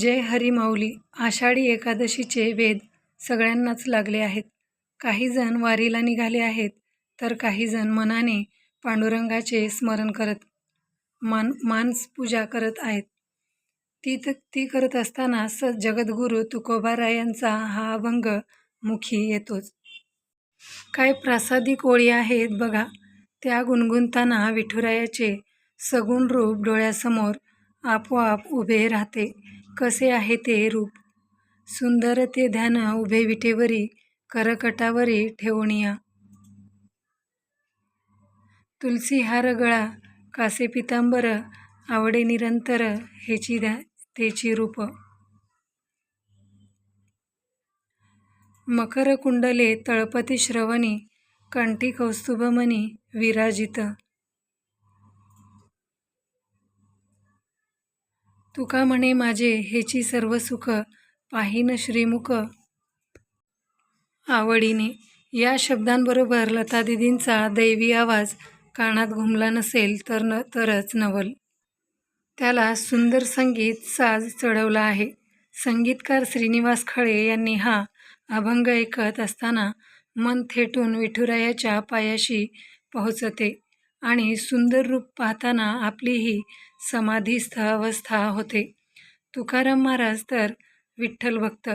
जय हरिमाऊली आषाढी एकादशीचे वेद सगळ्यांनाच लागले आहेत. काही जण वारीला निघाले आहेत तर काही जण मनाने पांडुरंगाचे स्मरण करत मान मानस पूजा करत आहेत. ती त ती करत असताना स जगद्गुरू तुकोबारायांचा हा अभंग मुखी येतोच. काय प्रासादिक ओळी आहेत बघा. त्या गुणगुणताना विठुरायाचे सगुण रूप डोळ्यासमोर आपोआप उभे राहते. कसे आहे ते रूप? सुंदर ते ध्यान उभे विटेवरी करकटावरी ठेवणिया. तुलसी हार गळा कासे पितांबर आवडे निरंतर हेची ध्या तेची रूप. मकर कुंडले तळपती श्रवणी कंठी कौस्तुभमणी विराजित. तुका म्हणे माझे हेची सर्व सुख पाहिन श्रीमुख? आवडीने. या शब्दांबरोबर लता दिदींचा दैवी आवाज कानात घुमला नसेल तर न तरच नवल. त्याला सुंदर संगीत साज चढवला आहे. संगीतकार श्रीनिवास खळे यांनी हा अभंग ऐकत असताना मन थेटून विठुरायाच्या पायाशी पोहोचते. आणि सुंदर रूप पाहताना आपलीही समाधीस्थ अवस्था होते. तुकाराम महाराज तर विठ्ठल भक्त.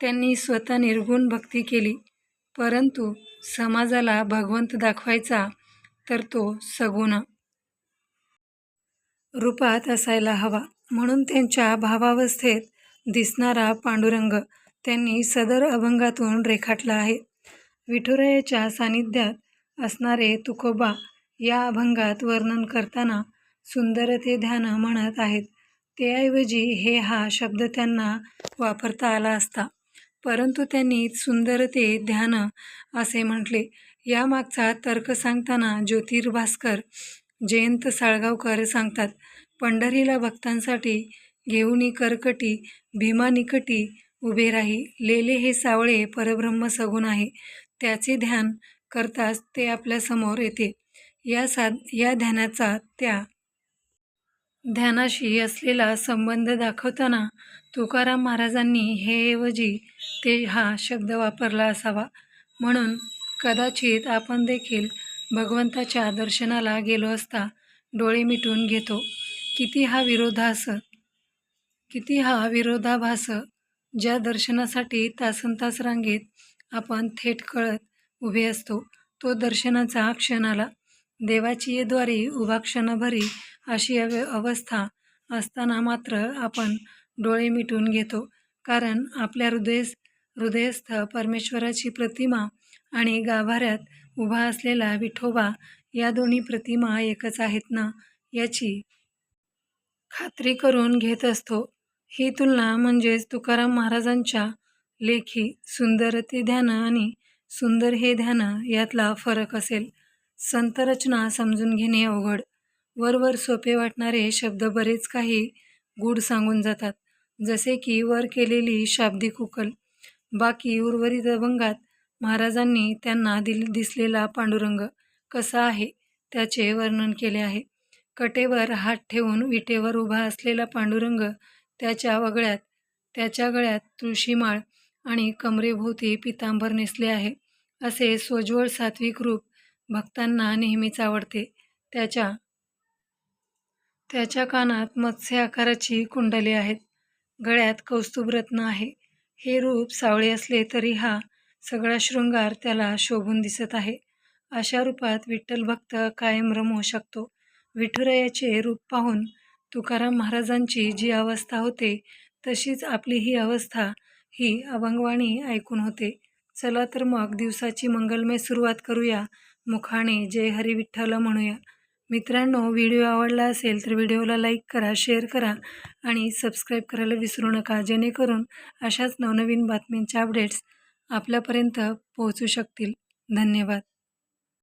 त्यांनी स्वतः निर्गुण भक्ती केली. परंतु समाजाला भगवंत दाखवायचा तर तो सगुण. रूपात असायला हवा. म्हणून त्यांच्या भावावस्थेत दिसणारा पांडुरंग त्यांनी सदर अभंगातून रेखाटला आहे. विठुरायाच्या सानिध्यात असणारे तुकोबा या अभंगात वर्णन करताना सुंदर ते ध्यान म्हणत आहेत. त्याऐवजी हे हा शब्द त्यांना वापरता आला असता. परंतु त्यांनी सुंदरते ध्यान असे म्हटले. यामागचा तर्क सांगताना ज्योतिर्भास्कर जयंत साळगावकर सांगतात पंढरीला भक्तांसाठी घेऊनी करकटी भीमा निकटी उभे राही लेले हे सावळे परब्रह्म सगुण आहे. त्याचे ध्यान करताच ते आपल्यासमोर येते. या सा या ध्यानाचा त्या ध्यानाशी असलेला संबंध दाखवताना तुकाराम महाराजांनी हे ऐवजी ते हा शब्द वापरला असावा. म्हणून कदाचित आपण देखील भगवंताच्या दर्शनाला गेलो असता डोळे मिटून घेतो. किती हा विरोधास किती हा विरोधाभास ज्या दर्शनासाठी तासनतास रांगेत आपण थेट कळत उभे असतो तो दर्शनाचा क्षण आला. देवाची येद्वारी उभा क्षणभरी अशी अव अवस्था असताना मात्र आपण डोळे मिटून घेतो. कारण आपल्या हृदय हृदयस्थ परमेश्वराची प्रतिमा आणि गाभाऱ्यात उभा असलेला विठोबा या दोन्ही प्रतिमा एकच आहेत ना? याची खात्री करून घेत असतो. ही तुलना म्हणजेच तुकाराम महाराजांच्या लेखी सुंदर ते ध्यान आणि सुंदर हे ध्यान यातला फरक असेल. संतरचना समजून घेणे अवघड. वरवर सोपे वाटणारे शब्द बरेच काही गूढ सांगून जातात. जसे की वर केलेली शाब्दिक उकल. बाकी उर्वरित अभंगात महाराजांनी त्यांना दिल दिसलेला पांडुरंग कसा आहे त्याचे वर्णन केले आहे. कटेवर हात ठेवून विटेवर उभा असलेला पांडुरंग त्याच्या वगळ्यात त्याच्या गळ्यात तुळशीमाळ आणि कमरेभोवती पितांबर नेसले आहे. असे सोज्वळ सात्विक रूप भक्तांना नेहमीच आवडते. त्याच्या त्याच्या कानात मत्स्य आकाराची कुंडले आहेत. गळ्यात कौस्तुभरत्न आहे. हे रूप सावळे असले तरी हा सगळा शृंगार त्याला शोभून दिसत आहे. अशा रूपात विठ्ठल भक्त कायम रमू शकतो. विठुरायाचे रूप पाहून तुकाराम महाराजांची जी अवस्था होते तशीच आपली ही अवस्था ही अभंगवाणी ऐकून होते. चला तर मग दिवसाची मंगलमय सुरुवात करूया. मुखाने जय हरी विठ्ठल म्हणूया. मित्रांनो व्हिडिओ आवडला असेल तर व्हिडिओला लाईक करा शेअर करा आणि सबस्क्राईब करायला विसरू नका जेणेकरून अशाच नवनवीन बातमींच्या अपडेट्स आपल्यापर्यंत पोहोचू शकतील. धन्यवाद.